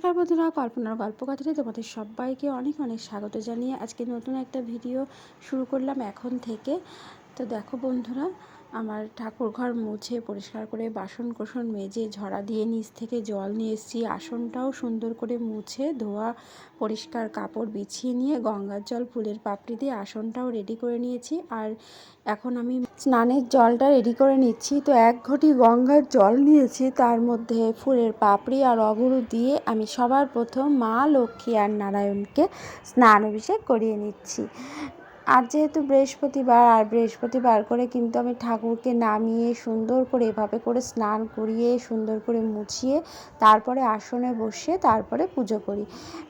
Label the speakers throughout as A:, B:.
A: নমস্কার বন্ধুরা, কল্পনার গল্পকথাতে তোমাদের সবাইকে অনেক অনেক স্বাগত জানিয়ে আজকে নতুন একটা ভিডিও শুরু করলাম এখন থেকে। তো দেখো বন্ধুরা আমার ঠাকুর ঘর মুছে পরিষ্কার করে বাসন কোসন মেজে ঝরা দিয়ে নিচ থেকে জল নিয়ে এসেছি। আসনটাও সুন্দর করে মুছে ধোয়া, পরিষ্কার কাপড় বিছিয়ে নিয়ে গঙ্গার জল, ফুলের পাপড়ি দিয়ে আসনটাও রেডি করে নিয়েছি। আর এখন আমি স্নানের জলটা রেডি করে নিচ্ছি। তো এক ঘটি গঙ্গার জল নিয়েছি, তার মধ্যে ফুলের পাপড়ি আর অগুরু দিয়ে আমি সবার প্রথম মা লক্ষ্মী আর নারায়ণকে স্নান অভিষেক করিয়ে নিচ্ছি। আর যেহেতু বৃহস্পতিবার, আর বৃহস্পতিবার করে কিন্তু আমি ঠাকুরকে নামিয়ে সুন্দর করে এভাবে করে স্নান করিয়ে, সুন্দর করে মুছিয়ে, তারপরে আসনে বসে তারপরে পুজো করি।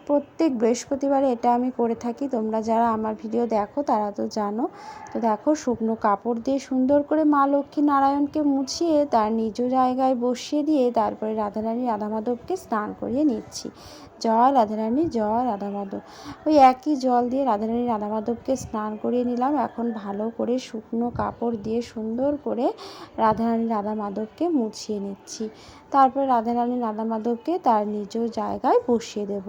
A: প্রত্যেক বৃহস্পতিবারে এটা আমি করে থাকি। তোমরা যারা আমার ভিডিও দেখো, তারা তো জানো। তো দেখো, শুকনো কাপড় দিয়ে সুন্দর করে মা লক্ষ্মী নারায়ণকে মুছিয়ে, তার নিজ জায়গায় বসিয়ে দিয়ে, তারপরে রাধারানী রাধা মাধবকে স্নান করিয়ে নিচ্ছি। জয় রাধারানী রাধা মাধব ওই একই জল দিয়ে রাধারানী রাধা মাধবকে স্নান করিয়ে নিলাম। এখন ভালো করে শুকনো কাপড় দিয়ে সুন্দর করে রাধারানী রাধা মাধবকে মুছিয়ে নিচ্ছি। তারপর রাধারানী রাধা মাধবকে তার নিজ জায়গায় বসিয়ে দেব।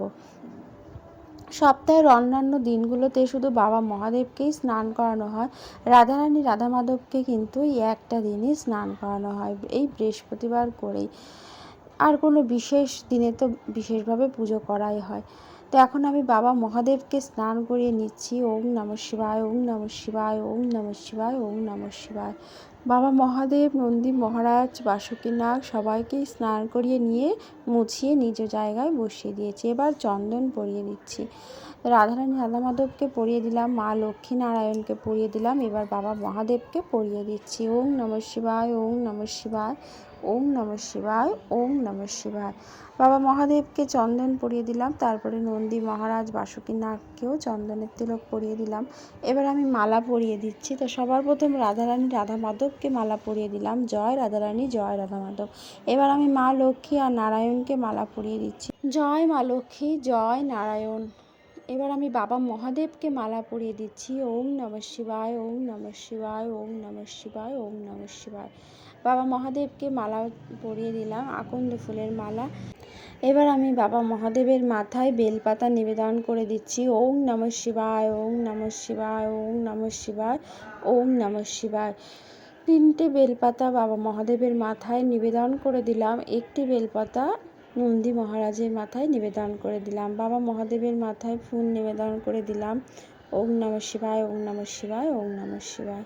A: সপ্তাহের অন্যান্য দিনগুলোতে শুধু বাবা মহাদেবকেই স্নান করানো হয়। রাধারানী রাধা মাধবকে কিন্তু একটা দিনই স্নান করানো হয়। এই বৃহস্পতিবার করেই। আর কোনো বিশেষ দিনে তো বিশেষভাবে পুজো করাই হয়। তো এখন আমি বাবা মহাদেবকে স্নান করিয়ে নিচ্ছি। ওম নম শিবায়, ওম নম শিবায়, ওম নম শিবায়, ওম নম শিবায়। বাবা মহাদেব, নন্দী মহারাজ বাসুকীনাগ সবাইকেই স্নান করিয়ে নিয়ে মুছিয়ে নিজ জায়গায় বসিয়ে দিয়েছি। এবার চন্দন পরিয়ে দিচ্ছি। রাধারানী রাধা মাধবকে পরিয়ে দিলাম, মা লক্ষ্মী নারায়ণকে পরিয়ে দিলাম, এবার বাবা মহাদেবকে পরিয়ে দিচ্ছি। ওম নম শিবায়, ওম নম শিবায়, ওম নম শিবায়, ওম নম শিবায়। বাবা মহাদেবকে চন্দন পরিয়ে দিলাম, তারপরে নন্দী মহারাজ বাসুকীনাথকেও চন্দনের তিলক পরিয়ে দিলাম। এবার আমি মালা পরিয়ে দিচ্ছি, তো সবার প্রথম রাধারানী রাধা মাধবকে মালা পরিয়ে দিলাম। জয় রাধারানী, জয় রাধা মাধব এবার আমি মা লক্ষ্মী আর নারায়ণকে মালা পরিয়ে দিচ্ছি। জয় মা লক্ষ্মী, জয় নারায়ণ। এবার আমি বাবা মহাদেবকে মালা পরিয়ে দিচ্ছি। ওম নম শিবায়, ওম নম শিবায়, ওম নম শিবায়, ওম নম শিবায়। বাবা মহাদেবকে মালা পরিয়ে দিলাম, আকন্দ ফুলের মালা। এবার আমি বাবা মহাদেবের মাথায় বেলপাতা নিবেদন করে দিচ্ছি। ওম নম শিবায়, ওম নম শিবায়, ওম নম শিবায়, ওম নম শিবায়। তিনটে বেলপাতা বাবা মহাদেবের মাথায় নিবেদন করে দিলাম। একটি বেলপাতা নন্দী মহারাজের মাথায় নিবেদন করে দিলাম। বাবা মহাদেবের মাথায় ফুল নিবেদন করে দিলাম। ওম নম শিবায়, ওম নম শিবায়, ওম নম শিবায়।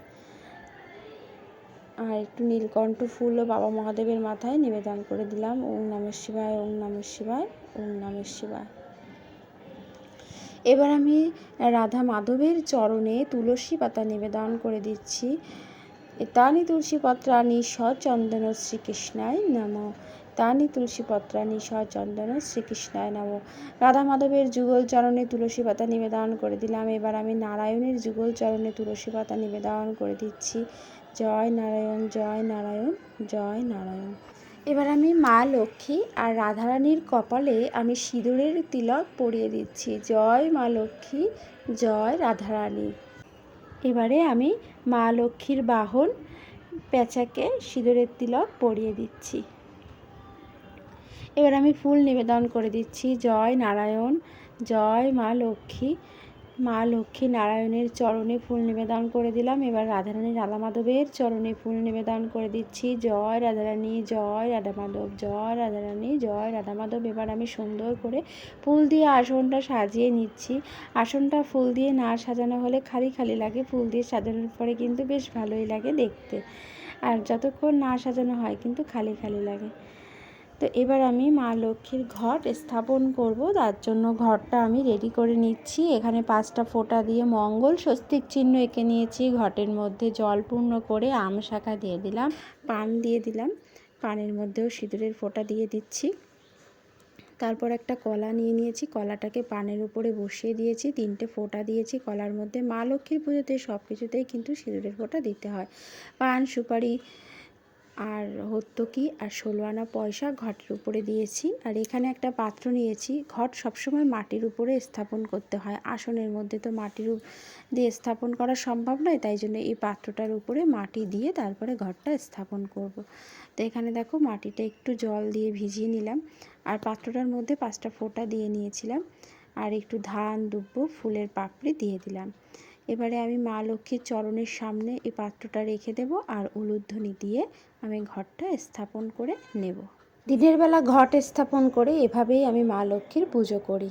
A: আর একটু নীলকণ্ঠ ফুলও বাবা মহাদেবের মাথায় নিবেদন করে দিলাম। ওম নম শিবায়, ওম নম শিবায়, ওম নম শিবায়। এবার আমি রাধা মাধবের চরণে তুলসী পাতা নিবেদন করে দিচ্ছি। তানি তুলসী পত্রানি সচন্দন শ্রীকৃষ্ণায় নম তানি, তুলসী পত্রানি সচন্দন শ্রীকৃষ্ণায় নম। রাধা মাধবের যুগল চরণে তুলসী পাতা নিবেদন করে দিলাম। এবার আমি নারায়ণের যুগল চরণে তুলসী পাতা নিবেদন করে দিচ্ছি। জয় নারায়ণ জয় নারায়ণ জয় নারায়ণ। এবার আমি মা লক্ষ্মী আর রাধারানীর কপালে আমি সিঁদুরের তিলক পরিয়ে দিচ্ছি। জয় মা লক্ষ্মী, জয় রাধারানী। এবারে আমি মা লক্ষ্মীর বাহন পেঁচাকে সিঁদুরের তিলক পরিয়ে দিচ্ছি। এবার আমি ফুল নিবেদন করে দিচ্ছি। জয় নারায়ণ, জয় মা লক্ষ্মী। মা লক্ষ্মী নারায়ণের চরণে ফুল নিবেদন করে দিলাম। এবার রাধারানী রাধা মাধবের চরণে ফুল নিবেদন করে দিচ্ছি। জয় রাধারানী, জয় রাধা মাধব জয় রাধারানী, জয় রাধা মাধব এবার আমি সুন্দর করে ফুল দিয়ে আসনটা সাজিয়ে নিচ্ছি। আসনটা ফুল দিয়ে না সাজানো হলে খালি খালি লাগে। ফুল দিয়ে সাজানোর পরে কিন্তু বেশ ভালোই লাগে দেখতে। আর যতক্ষণ না সাজানো হয় কিন্তু খালি খালি লাগে। তো এবার আমি মা লক্ষ্মীর ঘট স্থাপন করব। তার জন্য ঘরটা আমি রেডি করে নিচ্ছি। এখানে পাঁচটা ফোঁটা দিয়ে মঙ্গল স্বস্তিক চিহ্ন এঁকে নিয়েছি। ঘটের মধ্যে জল পূর্ণ করে আম শাখা দিয়ে দিলাম, পান দিয়ে দিলাম। পানের মধ্যেও সিঁদুরের ফোঁটা দিয়ে দিচ্ছি। তারপর একটা কলা নিয়ে নিয়েছি। কলাটাকে পানের উপরে বসিয়ে দিয়েছি। তিনটে ফোঁটা দিয়েছি। কলার মধ্যে মা লক্ষ্মীর পুজোতে সব কিছুতেই কিন্তু সিঁদুরের ফোঁটা দিতে হয়। পান সুপারি আর হত্যকি আর ষোলো আনা পয়সা ঘটের উপরে দিয়েছি। আর এখানে একটা পাত্র নিয়েছি। ঘট সবসময় মাটির উপরে স্থাপন করতে হয়। আসনের মধ্যে তো মাটির দিয়ে স্থাপন করা সম্ভব নয়, তাই জন্য এই পাত্রটার উপরে মাটি দিয়ে তারপরে ঘরটা স্থাপন করব। তো এখানে দেখো মাটিটা একটু জল দিয়ে ভিজিয়ে নিলাম। আর পাত্রটার মধ্যে পাঁচটা ফোঁটা দিয়ে নিয়েছিলাম। আর একটু ধান, দুব্বো, ফুলের পাপড়ি দিয়ে দিলাম। এবারে আমি মা লক্ষ্মীর চরণের সামনে এই পাত্রটা রেখে দেব আর উলুধ্বনি দিয়ে আমি ঘরটা স্থাপন করে নেব। দিনের বেলা ঘট স্থাপন করে এভাবেই আমি মা লক্ষ্মীর পুজো করি।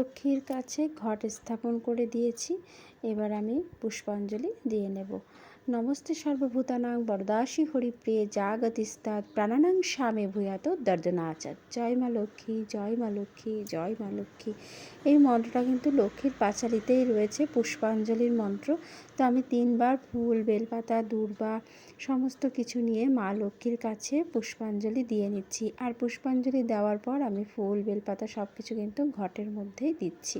A: লক্ষ্মীর কাছে ঘট স্থাপন করে দিয়েছি। এবার আমি পুষ্পাঞ্জলি দিয়ে নেব। নমস্তে সর্বভূতানাং বরদাসী হরিপ্রিয়ে জাগতিস্তাৎ প্রাণানাং স্বামে ভূয়াত দর্দনাচার জয় মা লক্ষ্মী, জয় মা লক্ষ্মী, জয় মা লক্ষ্মী। এই মন্ত্রটা কিন্তু লক্ষ্মীর পাঁচালিতেই রয়েছে, পুষ্পাঞ্জলির মন্ত্র। তো আমি তিনবার ফুল, বেলপাতা, দূর্বা সমস্ত কিছু নিয়ে মা লক্ষ্মীর কাছে পুষ্পাঞ্জলি দিয়ে নিচ্ছি। আর পুষ্পাঞ্জলি দেওয়ার পর আমি ফুল, বেলপাতা সব কিছু কিন্তু ঘটের মধ্যেই দিচ্ছি।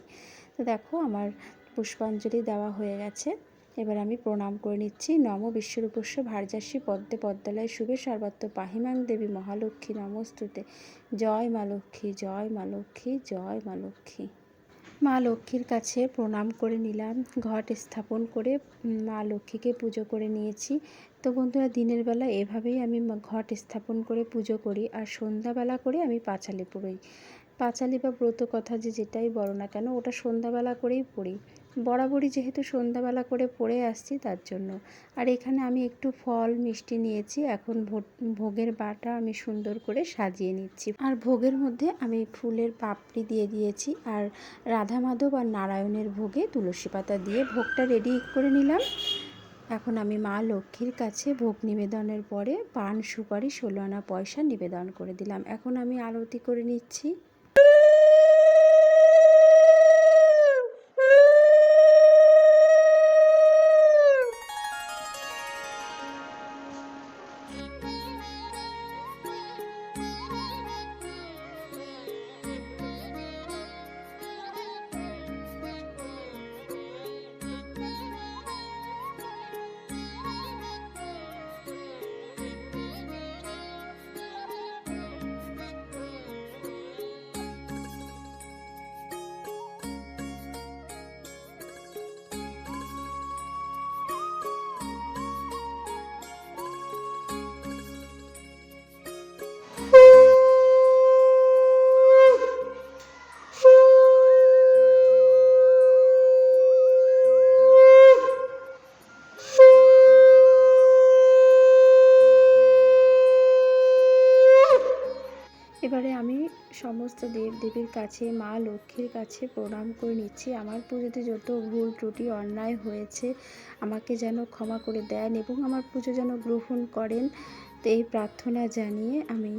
A: তো দেখো আমার পুষ্পাঞ্জলি দেওয়া হয়ে গেছে। এবার আমি প্রণাম করে নিচ্ছি। নম বিশ্বরূপস্য ভার্যাস্যী পদ্মে পদ্মালয় শুভে সর্বত্র পাহিমাং দেবী মহালক্ষ্মী। নমস্তুতে। জয় মা লক্ষ্মী, জয় মা লক্ষ্মী, জয় মা লক্ষ্মী। মা লক্ষ্মীর কাছে প্রণাম করে নিলাম। ঘট স্থাপন করে মা লক্ষ্মীকে পুজো করে নিয়েছি। তো বন্ধুরা, দিনের বেলা এভাবেই আমি ঘট স্থাপন করে পুজো করি আর সন্ধ্যাবেলা করে আমি পাঁচালি পড়ি পাঁচালি বা ব্রত কথা যে যেটাই বলো না কেন, ওটা সন্ধ্যাবেলা করেই পড়ি। বরাবরই যেহেতু সন্ধ্যাবেলা করে পড়ে আসছি তার জন্য। আর এখানে আমি একটু ফল, মিষ্টি নিয়েছি, এখন ভোগের বাটা আমি সুন্দর করে সাজিয়ে নিচ্ছি। আর ভোগের মধ্যে আমি ফুলের পাপড়ি দিয়ে দিয়েছি, আর রাধা মাধব আর নারায়ণের ভোগে তুলসী পাতা দিয়ে ভোগটা রেডি করে নিলাম। এখন আমি মা লক্ষ্মীর কাছে ভোগ নিবেদনের পরে পান, সুপারি, ষোলো আনা পয়সা নিবেদন করে দিলাম। এখন আমি আরতি করে নিচ্ছি। সমস্ত দেব দেবীর কাছে, মা লক্ষ্মীর কাছে প্রণাম করে নিচ্ছি। আমার পুজোতে যত ভুল ত্রুটি, অন্যায় হয়েছে, আমাকে যেন ক্ষমা করে দেন এবং আমার পুজো যেন গ্রহণ করেন তো এই প্রার্থনা জানিয়ে আমি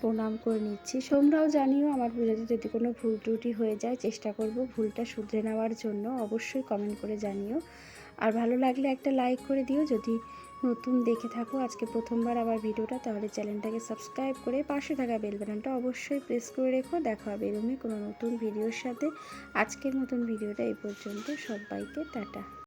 A: প্রণাম করে নিচ্ছি। সোমরাও জানিও আমার পুজোতে যদি কোনো ভুল ত্রুটি হয়ে যায়, চেষ্টা করব ভুলটা শুধরে নেওয়ার জন্য। অবশ্যই কমেন্ট করে জানিও। আর ভালো লাগলে একটা লাইক করে দিও। যদি নতুন দেখে থাকো আজকে প্রথমবার আবার ভিডিওটা, তাহলে চ্যানেলটাকে সাবস্ক্রাইব করে পাশে থাকা বেল অবশ্যই প্রেস করে রেখো। দেখা হবে এরকমই কোনো নতুন ভিডিওর সাথে। আজকের নতুন ভিডিওটা এই পর্যন্ত। সবাইকে টাটা।